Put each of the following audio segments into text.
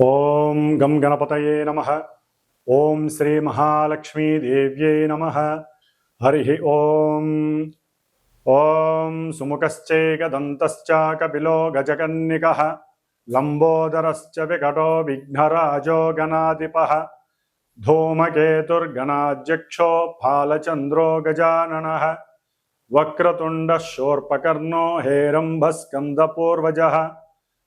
ॐ गं नम। ओं श्री श्रीमहालक्ष्मीदेव्यै नमः। हरिः ॐ। ओं सुमुखश्चैकदन्तश्च कपिलो गजकन्निकः। लम्बोदरश्च विकटो विघ्नराजो गणाधिपः। धूमकेतुर्गणाध्यक्षो फालचन्द्रो गजाननः। वक्रतुण्डः शोर्पकर्णो हेरम्भस्कन्दपूर्वजः।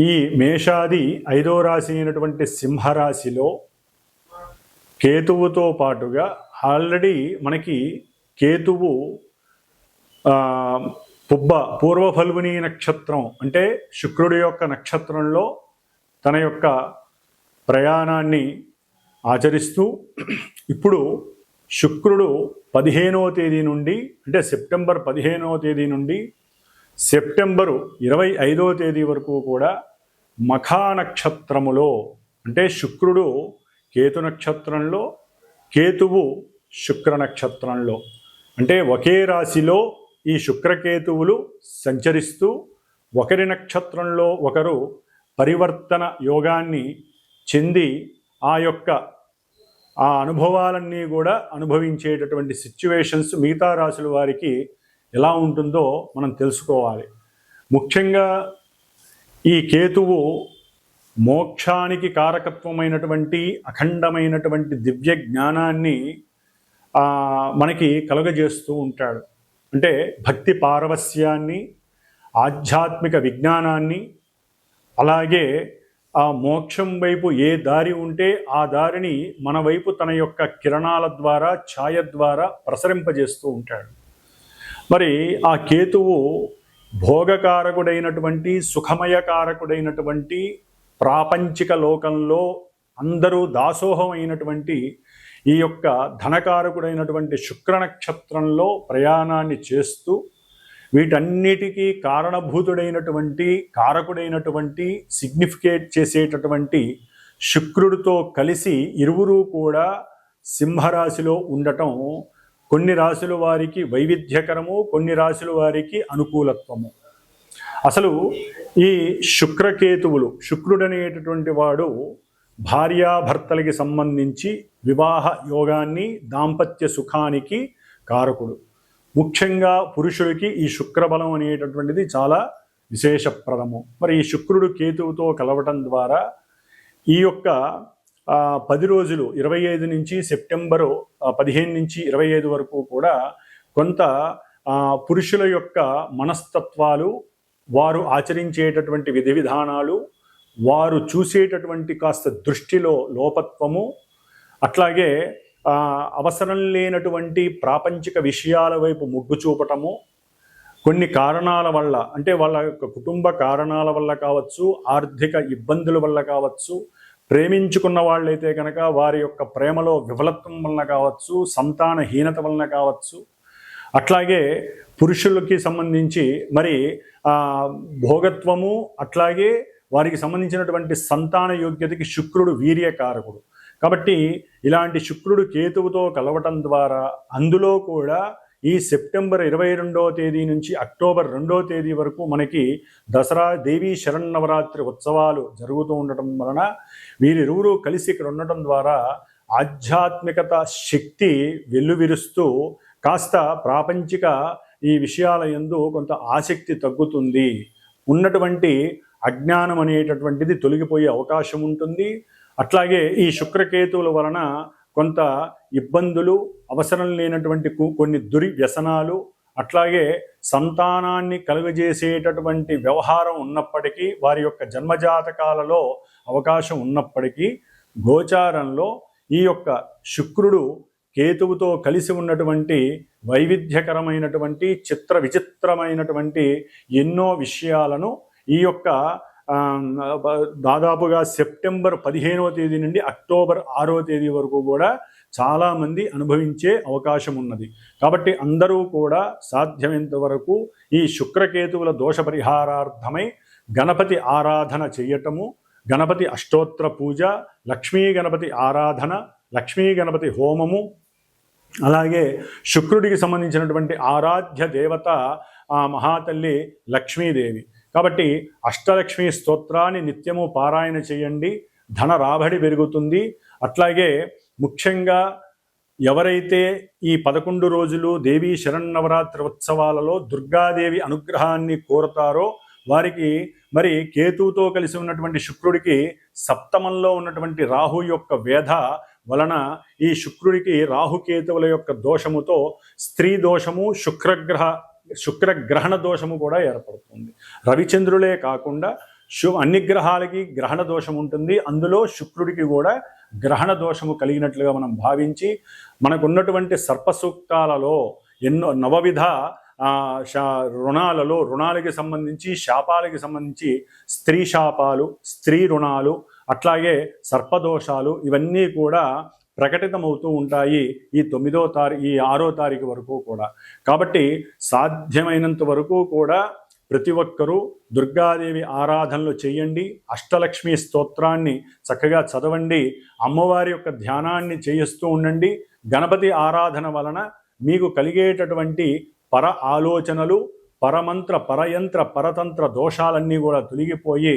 ఈ మేషాది ఐదో రాశి అయినటువంటి సింహరాశిలో కేతువుతో పాటుగా ఆల్రెడీ మనకి కేతువు పుబ్బ పూర్వ ఫల్గుని నక్షత్రం అంటే శుక్రుడి యొక్క నక్షత్రంలో తన యొక్క ప్రయాణాన్ని ఆచరిస్తూ ఇప్పుడు శుక్రుడు పదిహేనవ తేదీ నుండి అంటే సెప్టెంబర్ పదిహేనవ తేదీ నుండి సెప్టెంబరు ఇరవై ఐదవ తేదీ వరకు కూడా మఖా నక్షత్రములో అంటే శుక్రుడు కేతు నక్షత్రంలో కేతువు శుక్ర నక్షత్రంలో. అంటే ఒకే రాశిలో ఈ శుక్రకేతువులు సంచరిస్తూ ఒకరి నక్షత్రంలో ఒకరు పరివర్తన యోగాన్ని చెంది ఆ యొక్క ఆ అనుభవాలన్నీ కూడా అనుభవించేటటువంటి సిచ్యువేషన్స్ మిగతా రాశుల వారికి ఎలా ఉంటుందో మనం తెలుసుకోవాలి. ముఖ్యంగా ఈ కేతువు మోక్షానికి కారకత్వమైనటువంటి అఖండమైనటువంటి దివ్య జ్ఞానాన్ని మనకి కలుగజేస్తూ ఉంటాడు. అంటే భక్తి పారవస్యాన్ని ఆధ్యాత్మిక విజ్ఞానాన్ని అలాగే ఆ మోక్షం వైపు ఏ దారి ఉంటే ఆ దారిని మన వైపు తన యొక్క కిరణాల ద్వారా ఛాయ ద్వారా ప్రసరింపజేస్తూ ఉంటాడు. మరి ఆ కేతువు భోగకారకుడైనటువంటి సుఖమయకారకుడైనటువంటి ప్రాపంచిక లోకంలో అందరూ దాసోహమైనటువంటి ఈ యొక్క ధనకారకుడైనటువంటి శుక్ర నక్షత్రంలో ప్రయాణాన్ని చేస్తూ వీటన్నిటికీ కారణభూతుడైనటువంటి కారకుడైనటువంటి సిగ్నిఫికేట్ చేసేటటువంటి శుక్రుడితో కలిసి ఇరువురు కూడా సింహరాశిలో ఉండటం కొన్ని రాశుల వారికి వైవిధ్యకరము కొన్ని రాశుల వారికి అనుకూలత్వము. అసలు ఈ శుక్రకేతువులు శుక్రుడు అనేటటువంటి వాడు భార్యాభర్తలకి సంబంధించి వివాహ యోగాన్ని దాంపత్య సుఖానికి కారకుడు. ముఖ్యంగా పురుషుడికి ఈ శుక్రబలం అనేటటువంటిది చాలా విశేషప్రదము. మరి ఈ శుక్రుడు కేతువుతో కలవటం ద్వారా ఈ యొక్క పది రోజులు ఇరవై ఐదు నుంచి సెప్టెంబరు పదిహేను నుంచి ఇరవై ఐదు వరకు కూడా కొంత పురుషుల యొక్క మనస్తత్వాలు వారు ఆచరించేటటువంటి విధి విధానాలు వారు చూసేటటువంటి కాస్త దృష్టిలో లోపత్వము అట్లాగే అవసరం లేనటువంటి ప్రాపంచిక విషయాల వైపు మొగ్గు చూపటము కొన్ని కారణాల వల్ల అంటే వాళ్ళ యొక్క కుటుంబ కారణాల వల్ల కావచ్చు ఆర్థిక ఇబ్బందుల వల్ల కావచ్చు ప్రేమించుకున్న వాళ్ళైతే కనుక వారి యొక్క ప్రేమలో విఫలత్వం వలన కావచ్చు సంతానహీనత వలన కావచ్చు. అట్లాగే పురుషులకి సంబంధించి మరి భోగత్వము అట్లాగే వారికి సంబంధించినటువంటి సంతాన యోగ్యతకి శుక్రుడు వీర్యకారకుడు. కాబట్టి ఇలాంటి శుక్రుడు కేతువుతో కలవటం ద్వారా అందులో కూడా ఈ సెప్టెంబర్ ఇరవై రెండవ తేదీ నుంచి అక్టోబర్ రెండవ తేదీ వరకు మనకి దసరా దేవీ శరన్నవరాత్రి ఉత్సవాలు జరుగుతూ ఉండటం వలన వీరిరువురు కలిసి ఇక్కడ ఉండటం ద్వారా ఆధ్యాత్మికత శక్తి వెల్లువిరుస్తూ కాస్త ప్రాపంచిక ఈ విషయాల ఎందు కొంత ఆసక్తి తగ్గుతుంది. ఉన్నటువంటి అజ్ఞానం అనేటటువంటిది తొలగిపోయే అవకాశం ఉంటుంది. అట్లాగే ఈ శుక్రకేతువుల వలన కొంత ఇబ్బందులు అవసరం లేనటువంటి కొన్ని దురి వ్యసనాలు అట్లాగే సంతానాన్ని కలుగజేసేటటువంటి వ్యవహారం ఉన్నప్పటికీ వారి యొక్క జన్మజాతకాలలో అవకాశం ఉన్నప్పటికీ గోచారంలో ఈ యొక్క శుక్రుడు కేతువుతో కలిసి ఉన్నటువంటి వైవిధ్యకరమైనటువంటి చిత్ర విచిత్రమైనటువంటి ఎన్నో విషయాలను ఈ యొక్క దాదాపుగా సెప్టెంబర్ పదిహేనవ తేదీ నుండి అక్టోబర్ ఆరవ తేదీ వరకు కూడా చాలామంది అనుభవించే అవకాశం ఉన్నది. కాబట్టి అందరూ కూడా సాధ్యమైనంత వరకు ఈ శుక్రకేతువుల దోష పరిహారార్థమై గణపతి ఆరాధన చేయటము గణపతి అష్టోత్తర పూజ లక్ష్మీ గణపతి ఆరాధన లక్ష్మీ గణపతి హోమము అలాగే శుక్రుడికి సంబంధించినటువంటి ఆరాధ్య దేవత ఆ మహాతల్లి లక్ష్మీదేవి. కాబట్టి అష్టలక్ష్మి స్తోత్రాన్ని నిత్యము పారాయణ చేయండి. ధన రాబడి పెరుగుతుంది. అట్లాగే ముఖ్యంగా ఎవరైతే ఈ పదకొండు రోజులు దేవీ శరన్నవరాత్రి ఉత్సవాలలో దుర్గాదేవి అనుగ్రహాన్ని కోరతారో వారికి మరి కేతువుతో కలిసి ఉన్నటువంటి శుక్రుడికి సప్తమంలో ఉన్నటువంటి రాహు యొక్క వేధ వలన ఈ శుక్రుడికి రాహుకేతువుల యొక్క దోషముతో స్త్రీ దోషము శుక్రగ్రహ శుక్రగ్రహణ దోషము కూడా ఏర్పడుతుంది. రవిచంద్రులే కాకుండా శు అన్ని గ్రహాలకి గ్రహణ దోషం ఉంటుంది. అందులో శుక్రుడికి కూడా గ్రహణ దోషము కలిగినట్లుగా మనం భావించి మనకున్నటువంటి సర్పసూక్తాలలో ఎన్నో నవవిధ శా రుణాలలో రుణాలకి సంబంధించి శాపాలకి సంబంధించి స్త్రీ శాపాలు స్త్రీ రుణాలు అట్లాగే సర్పదోషాలు ఇవన్నీ కూడా ప్రకటితమవుతూ ఉంటాయి ఈ తొమ్మిదో తారీఖు ఈ ఆరో తారీఖు వరకు కూడా. కాబట్టి సాధ్యమైనంత వరకు కూడా ప్రతి ఒక్కరూ దుర్గాదేవి ఆరాధనలు చేయండి అష్టలక్ష్మి స్తోత్రాన్ని చక్కగా చదవండి అమ్మవారి యొక్క ధ్యానాన్ని చేయిస్తూ ఉండండి. గణపతి ఆరాధన వలన మీకు కలిగేటటువంటి పర ఆలోచనలు పరమంత్ర పరయంత్ర పరతంత్ర దోషాలన్నీ కూడా తొలగిపోయి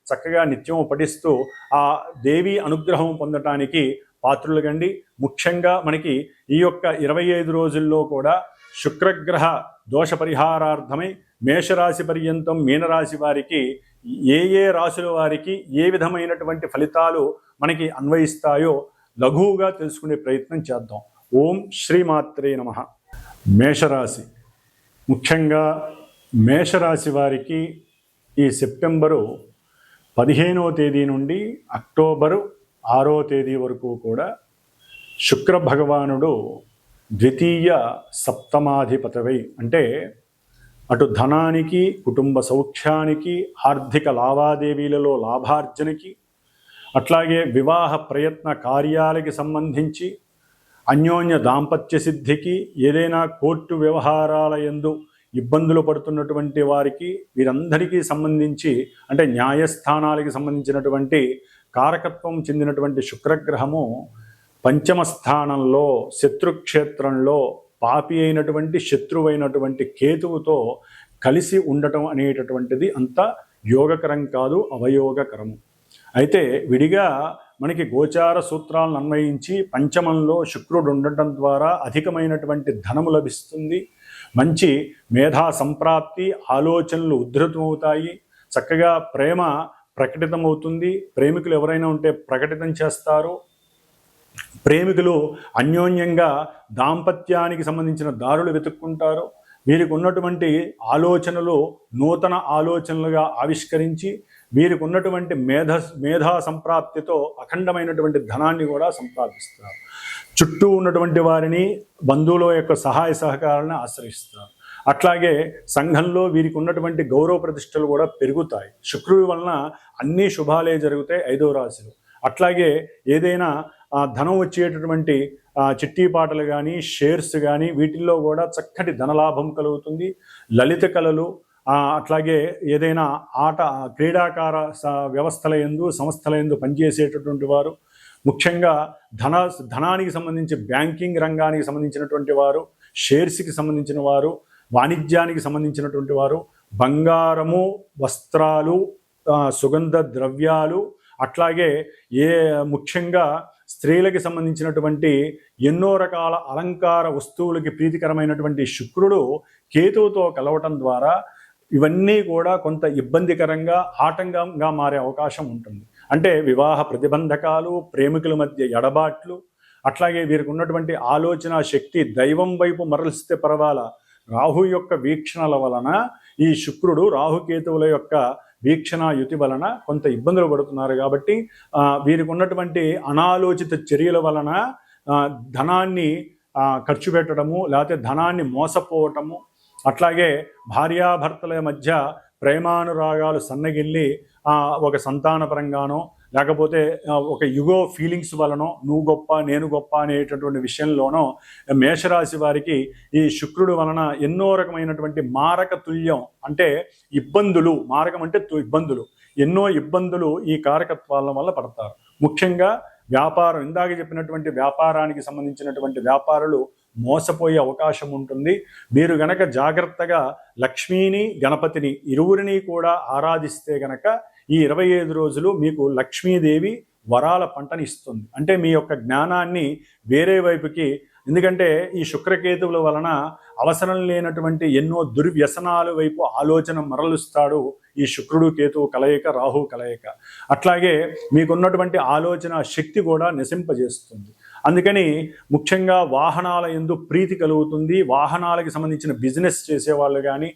చక్కగా నిత్యం పఠిస్తూ ఆ దేవి అనుగ్రహం పొందటానికి పాత్రులుగండి. ముఖ్యంగా మనకి ఈ యొక్క ఇరవై ఐదు రోజుల్లో కూడా శుక్రగ్రహ దోష పరిహారార్థమై మేషరాశి పర్యంతం మీనరాశి వారికి ఏ ఏ రాశుల వారికి ఏ విధమైనటువంటి ఫలితాలు మనకి అన్వయిస్తాయో లఘువుగా తెలుసుకునే ప్రయత్నం చేద్దాం. ఓం శ్రీమాత్రే నమ. మేషరాశి. ముఖ్యంగా మేషరాశి వారికి ఈ సెప్టెంబరు పదిహేనవ తేదీ నుండి అక్టోబరు ఆరో తేదీ వరకు కూడా శుక్ర భగవానుడు ద్వితీయ సప్తమాధిపతవై అంటే అటు ధనానికి కుటుంబ సౌఖ్యానికి ఆర్థిక లావాదేవీలలో లాభార్జనకి అట్లాగే వివాహ ప్రయత్న కార్యాలకి సంబంధించి అన్యోన్య దాంపత్య సిద్ధికి ఏదైనా కోర్టు వ్యవహారాల యందు ఇబ్బందులు పడుతున్నటువంటి వారికి వీరందరికీ సంబంధించి అంటే న్యాయస్థానాలకి సంబంధించినటువంటి కారకత్వం చెందినటువంటి శుక్రగ్రహము పంచమ స్థానంలో శత్రుక్షేత్రంలో పాపి అయినటువంటి శత్రువైనటువంటి కేతువుతో కలిసి ఉండటం అనేటటువంటిది అంత యోగకరం కాదు అవయోగకరము. అయితే విడిగా మనకి గోచార సూత్రాలను అన్వయించి పంచమంలో శుక్రుడు ఉండటం ద్వారా అధికమైనటువంటి ధనము లభిస్తుంది. మంచి మేధా సంప్రాప్తి ఆలోచనలు ఉద్ధృతమవుతాయి. చక్కగా ప్రేమ ప్రకటితమవుతుంది. ప్రేమికులు ఎవరైనా ఉంటే ప్రకటితం చేస్తారు. ప్రేమికులు అన్యోన్యంగా దాంపత్యానికి సంబంధించిన దారులు వెతుక్కుంటారు. వీరికి ఉన్నటువంటి ఆలోచనలు నూతన ఆలోచనలుగా ఆవిష్కరించి వీరికి ఉన్నటువంటి మేధ మేధా సంప్రాప్తితో అఖండమైనటువంటి ధనాన్ని కూడా సంపాదిస్తారు. చుట్టూ ఉన్నటువంటి వారిని బంధువుల యొక్క సహాయ సహకారాలను ఆశ్రయిస్తారు. అట్లాగే సంఘంలో వీరికి ఉన్నటువంటి గౌరవ ప్రతిష్టలు కూడా పెరుగుతాయి. శుక్రుడి వలన అన్ని శుభాలే జరుగుతాయి ఐదో రాశిలో. అట్లాగే ఏదైనా ధనం వచ్చేటటువంటి చిట్టి పాటలు కానీ షేర్స్ కానీ వీటిల్లో కూడా చక్కటి ధనలాభం కలుగుతుంది. లలిత కళలు అట్లాగే ఏదైనా ఆట క్రీడాకార స- వ్యవస్థల ఎందు సంస్థల ఎందు పనిచేసేటటువంటి వారు ముఖ్యంగా ధన ధనానికి సంబంధించి బ్యాంకింగ్ రంగానికి సంబంధించినటువంటి వారు షేర్స్కి సంబంధించిన వారు వాణిజ్యానికి సంబంధించినటువంటి వారు బంగారము వస్త్రాలు సుగంధ ద్రవ్యాలు అట్లాగే ఏ ముఖ్యంగా స్త్రీలకి సంబంధించినటువంటి ఎన్నో రకాల అలంకార వస్తువులకి ప్రీతికరమైనటువంటి శుక్రుడు కేతువుతో కలవటం ద్వారా ఇవన్నీ కూడా కొంత ఇబ్బందికరంగా ఆటంకంగా మారే అవకాశం ఉంటుంది. అంటే వివాహ ప్రతిబంధకాలు ప్రేమికుల మధ్య ఎడబాట్లు అట్లాగే వీరికి ఉన్నటువంటి ఆలోచన శక్తి దైవం వైపు మరలిస్తే పర్వాలా? రాహు యొక్క వీక్షణల వలన ఈ శుక్రుడు రాహుకేతువుల యొక్క వీక్షణ యుతి వలన కొంత ఇబ్బందులు పడుతున్నారు కాబట్టి వీరికి ఉన్నటువంటి అనాలోచిత చర్యల వలన ధనాన్ని ఖర్చు పెట్టడము లేకపోతే ధనాన్ని మోసపోవటము అట్లాగే భార్యాభర్తల మధ్య ప్రేమానురాగాలు సన్నగిల్లి ఒక సంతానపరంగానో లేకపోతే ఒక యుగో ఫీలింగ్స్ వలనో నువ్వు గొప్ప నేను గొప్ప అనేటటువంటి విషయంలోనో మేషరాశి వారికి ఈ శుక్రుడు వలన ఎన్నో రకమైనటువంటి మారక తుల్యం అంటే ఇబ్బందులు మారకం అంటే తు- ఇబ్బందులు. ఎన్నో ఇబ్బందులు ఈ కారకత్వాల వల్ల పడతారు. ముఖ్యంగా వ్యాపారం ఇందాక చెప్పినటువంటి వ్యాపారానికి సంబంధించినటువంటి వ్యాపారులు మోసపోయే అవకాశం ఉంటుంది. మీరు గనక జాగ్రత్తగా లక్ష్మీని గణపతిని ఇరువురిని కూడా ఆరాధిస్తే గనక ఈ ఇరవై ఐదు రోజులు మీకు లక్ష్మీదేవి వరాల పంటని ఇస్తుంది. అంటే మీ యొక్క జ్ఞానాన్ని వేరే వైపుకి ఎందుకంటే ఈ శుక్రకేతువుల వలన అవసరం లేనటువంటి ఎన్నో దుర్వ్యసనాల వైపు ఆలోచన మరలుస్తాడు ఈ శుక్రుడు కేతువు కలయిక రాహు కలయిక. అట్లాగే మీకున్నటువంటి ఆలోచన శక్తి కూడా నశింపజేస్తుంది. అందుకని ముఖ్యంగా వాహనాల ఎందు ప్రీతి కలుగుతుంది. వాహనాలకి సంబంధించిన బిజినెస్ చేసేవాళ్ళు కానీ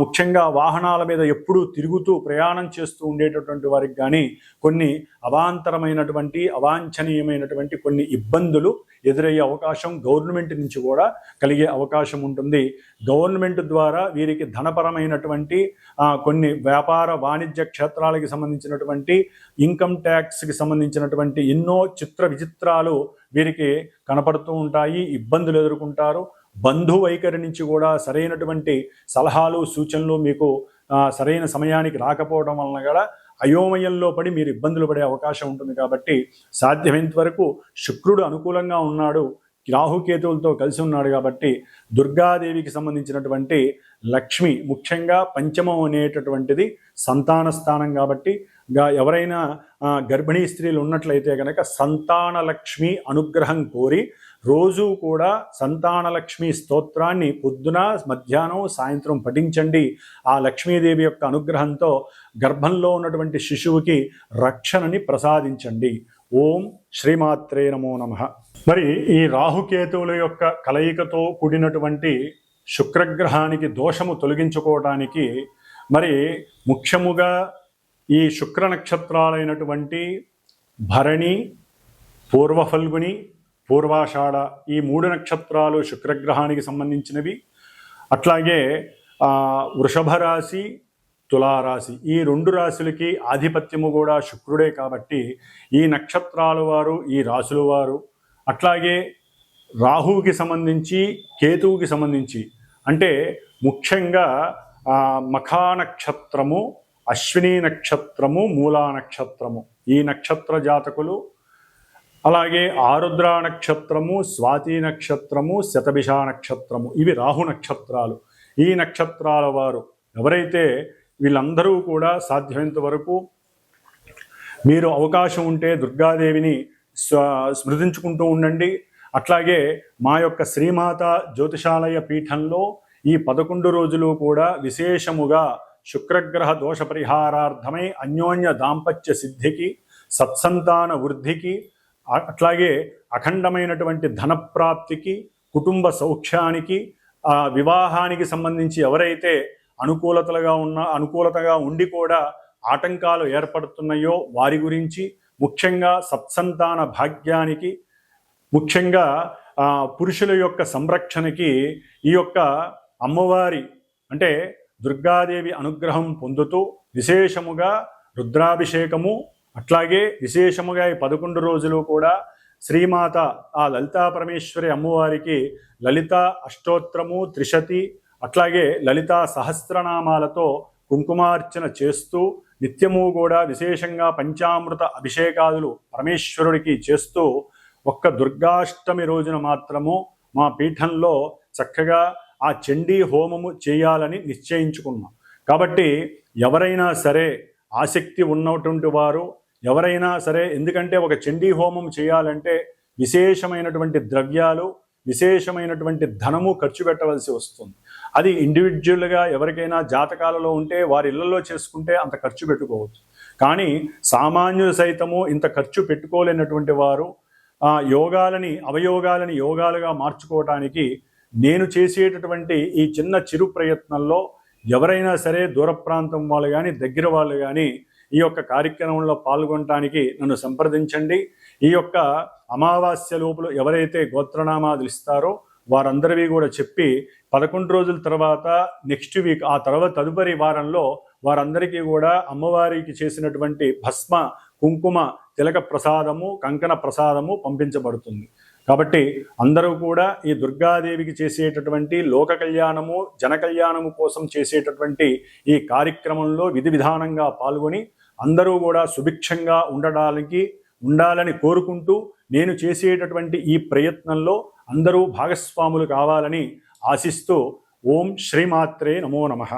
ముఖ్యంగా వాహనాల మీద ఎప్పుడూ తిరుగుతూ ప్రయాణం చేస్తూ ఉండేటటువంటి వారికి కానీ కొన్ని అవాంతరమైనటువంటి అవాంఛనీయమైనటువంటి కొన్ని ఇబ్బందులు ఎదురయ్యే అవకాశం గవర్నమెంట్ నుంచి కూడా కలిగే అవకాశం ఉంటుంది. గవర్నమెంట్ ద్వారా వీరికి ధనపరమైనటువంటి కొన్ని వ్యాపార వాణిజ్య క్షేత్రాలకి సంబంధించినటువంటి ఇన్కమ్ ట్యాక్స్కి సంబంధించినటువంటి ఎన్నో చిత్ర విచిత్రాలు వీరికి కనపడుతూ ఉంటాయి ఇబ్బందులు ఎదుర్కొంటారు. బంధు వైఖరి నుంచి కూడా సరైనటువంటి సలహాలు సూచనలు మీకు సరైన సమయానికి రాకపోవడం వలన కూడా అయోమయంలో పడి మీరు ఇబ్బందులు పడే అవకాశం ఉంటుంది కాబట్టి సాధ్యమైనంత వరకు శుక్రుడు అనుకూలంగా ఉన్నాడు రాహుకేతువులతో కలిసి ఉన్నాడు కాబట్టి దుర్గాదేవికి సంబంధించినటువంటి లక్ష్మి ముఖ్యంగా పంచమం అనేటటువంటిది సంతాన స్థానం కాబట్టి ఎవరైనా గర్భిణీ స్త్రీలు ఉన్నట్లయితే కనుక సంతాన లక్ష్మి అనుగ్రహం కోరి రోజు కూడా సంతానలక్ష్మి స్తోత్రాన్ని పొద్దున మధ్యాహ్నం సాయంత్రం పఠించండి. ఆ లక్ష్మీదేవి యొక్క అనుగ్రహంతో గర్భంలో ఉన్నటువంటి శిశువుకి రక్షణని ప్రసాదించండి. ఓం శ్రీమాత్రే నమో నమ. మరి ఈ రాహుకేతువుల యొక్క కలయికతో కూడినటువంటి శుక్రగ్రహానికి దోషము తొలగించుకోవడానికి మరి ముఖ్యముగా ఈ శుక్ర నక్షత్రాలైనటువంటి భరణి పూర్వఫల్గుని పూర్వాషాఢ ఈ మూడు నక్షత్రాలు శుక్రగ్రహానికి సంబంధించినవి. అట్లాగే వృషభ రాశి తులారాశి ఈ రెండు రాశులకి ఆధిపత్యము కూడా శుక్రుడే కాబట్టి ఈ నక్షత్రాల వారు ఈ రాశుల వారు. అట్లాగే రాహువుకి సంబంధించి కేతువుకి సంబంధించి అంటే ముఖ్యంగా మఖా నక్షత్రము అశ్విని నక్షత్రము మూలా నక్షత్రము. ఈ నక్షత్ర జాతకులు అలాగే ఆరుద్ర నక్షత్రము స్వాతి నక్షత్రము శతభిష నక్షత్రము ఇవి రాహు నక్షత్రాలు. ఈ నక్షత్రాల వారు ఎవరైతే వీళ్ళందరూ కూడా సాధ్యమైనంత వరకు మీరు అవకాశం ఉంటే దుర్గాదేవిని స్వ స్మృతించుకుంటూ ఉండండి. అట్లాగే మా యొక్క శ్రీమాత జ్యోతిషాలయ పీఠంలో ఈ పదకొండు రోజులు కూడా విశేషముగా శుక్రగ్రహ దోష పరిహారార్థమై అన్యోన్య దాంపత్య సిద్ధికి సత్సంతాన వృద్ధికి అట్లాగే అఖండమైనటువంటి ధనప్రాప్తికి కుటుంబ సౌఖ్యానికి ఆ వివాహానికి సంబంధించి ఎవరైతే అనుకూలతలుగా ఉన్న అనుకూలతగా ఉండి కూడా ఆటంకాలు ఏర్పడుతున్నాయో వారి గురించి ముఖ్యంగా సత్సంతాన భాగ్యానికి ముఖ్యంగా పురుషుల యొక్క సంరక్షణకి ఈ యొక్క అమ్మవారి అంటే దుర్గాదేవి అనుగ్రహం పొందుతూ విశేషముగా రుద్రాభిషేకము అట్లాగే విశేషముగా ఈ పదకొండు రోజులు కూడా శ్రీమాత ఆ లలితా పరమేశ్వరి అమ్మవారికి లలిత అష్టోత్తరము త్రిశతి అట్లాగే లలితా సహస్రనామాలతో కుంకుమార్చన చేస్తూ నిత్యము కూడా విశేషంగా పంచామృత అభిషేకాదులు పరమేశ్వరుడికి చేస్తూ ఒక్క దుర్గాష్టమి రోజున మాత్రము మా పీఠంలో చక్కగా ఆ చండీ హోమము చేయాలని నిశ్చయించుకున్నాం. కాబట్టి ఎవరైనా సరే ఆసక్తి ఉన్నటువంటి వారు ఎవరైనా సరే ఎందుకంటే ఒక చండీ హోమం చేయాలంటే విశేషమైనటువంటి ద్రవ్యాలు విశేషమైనటువంటి ధనము ఖర్చు పెట్టవలసి వస్తుంది. అది ఇండివిజువల్గా ఎవరికైనా జాతకాలలో ఉంటే వారి ఇళ్ళలో చేసుకుంటే అంత ఖర్చు పెట్టుకోవచ్చు. కానీ సామాన్యులు సైతము ఇంత ఖర్చు పెట్టుకోలేనటువంటి వారు యోగాలని అవయోగాలని యోగాలుగా మార్చుకోవటానికి నేను చేసేటటువంటి ఈ చిన్న చిరు ప్రయత్నంలో ఎవరైనా సరే దూర ప్రాంతం వాళ్ళు కానీ దగ్గర వాళ్ళు కానీ ఈ యొక్క కార్యక్రమంలో పాల్గొనటానికి నన్ను సంప్రదించండి. ఈ యొక్క అమావాస్య లోపల ఎవరైతే గోత్రనామాలు ఇస్తారో వారందరివి కూడా చెప్పి పదకొండు రోజుల తర్వాత నెక్స్ట్ వీక్ ఆ తర్వాత తదుపరి వారంలో వారందరికీ కూడా అమ్మవారికి చేసినటువంటి భస్మ కుంకుమ తిలక ప్రసాదము కంకణ ప్రసాదము పంపించబడుతుంది. కాబట్టి అందరూ కూడా ఈ దుర్గాదేవికి చేసేటటువంటి లోక కళ్యాణము జన కళ్యాణము కోసం చేసేటటువంటి ఈ కార్యక్రమంలో విధి విధానంగా పాల్గొని అందరూ కూడా సుభిక్షంగా ఉండడానికి ఉండాలని కోరుకుంటూ నేను చేసేటటువంటి ఈ ప్రయత్నంలో అందరూ భాగస్వాములు కావాలని ఆశిస్తూ ఓం శ్రీమాత్రే నమో నమః.